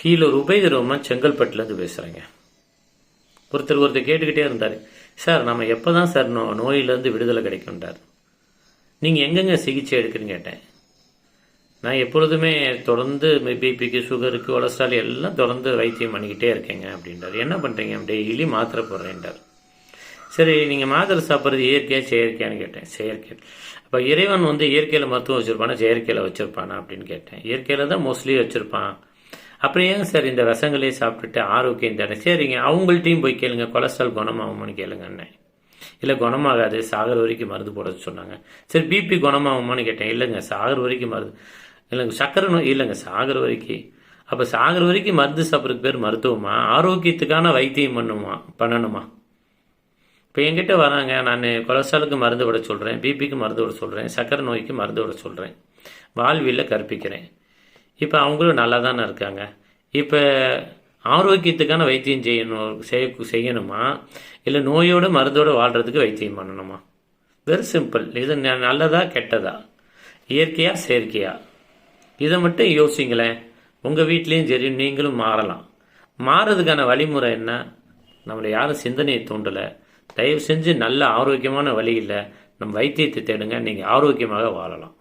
Healer ஒரு Roman செங்கல்பட்டுலேருந்து பேசுகிறேங்க ஒருத்தர் ஒருத்தர் கேட்டுக்கிட்டே இருந்தார். சார் நம்ம எப்போ தான் சார் நோ நோயிலேருந்து விடுதலை கிடைக்கும்ன்றார். நீங்கள் எங்கெங்க சிகிச்சை எடுக்குன்னு கேட்டேன். நான் எப்பொழுதுமே தொடர்ந்து பிபிக்கு சுகருக்கு கொலஸ்ட்ரால் எல்லாம் தொடர்ந்து வைத்தியம் பண்ணிக்கிட்டே இருக்கேங்க அப்படின்றார். என்ன பண்ணுறீங்க டெய்லி மாத்திரை போடுறேன்றார். சரி நீங்கள் மாத்திரை சாப்பிட்றது இயற்கையாக செயற்கையான்னு கேட்டேன். செயற்கை அப்போ இறைவன் வந்து இயற்கையில் மருத்துவம் வச்சுருப்பானா? செயற்கையில் வச்சுருப்பானா? அப்படின்னு கேட்டேன். இயற்கையில் தான் மோஸ்ட்லி வச்சுருப்பான். அப்புறம் ஏங்க சார் இந்த விஷங்களே சாப்பிட்டுட்டு ஆரோக்கியம் தானே சரிங்க அவங்கள்ட்டையும் போய் கேளுங்க. கொலஸ்ட்ரால் குணமாகுமான்னு கேளுங்கண்ணே இல்லை குணமாகாது. சாகர வரைக்கும் மருந்து போட சொன்னாங்க. சரி பிபி குணமாகுமான்னு கேட்டேன். இல்லைங்க சாகர வரைக்கும் மருந்து. இல்லைங்க சக்கரை நோய் இல்லைங்க சாகர வரைக்கும் அப்போ சாகர வரைக்கும் மருந்து சாப்பிட்றதுக்கு பேர் மருத்துவமா? ஆரோக்கியத்துக்கான வைத்தியம் பண்ணுமா பண்ணணுமா? இப்போ என்கிட்ட வராங்க. நான் கொலஸ்ட்ராலுக்கு மருந்து விட சொல்கிறேன் பிபிக்கு மருந்து விட சொல்கிறேன் சக்கரை நோய்க்கு மருந்து விட சொல்கிறேன் வாழ்வியில் கற்பிக்கிறேன். இப்போ அவங்களும் நல்லா தானே இருக்காங்க. இப்போ ஆரோக்கியத்துக்கான வைத்தியம் செய்யணும் செய்ய செய்யணுமா? இல்லை நோயோடு மருந்தோடு வாழ்கிறதுக்கு வைத்தியம் பண்ணணுமா? வெரி சிம்பிள் இது ந- நல்லதா கெட்டதா? இயற்கையா செயற்கையா? இதை மட்டும் யோசிங்களேன். உங்கள் வீட்லேயும் சரி நீங்களும் மாறலாம். மாறதுக்கான வழிமுறை என்ன? நம்மளை யாரும் சிந்தனையை தூண்டலை. தயவு செஞ்சு நல்ல ஆரோக்கியமான வழியில் நம்ம வைத்தியத்தை தேடுங்க. நீங்கள் ஆரோக்கியமாக வாழலாம்.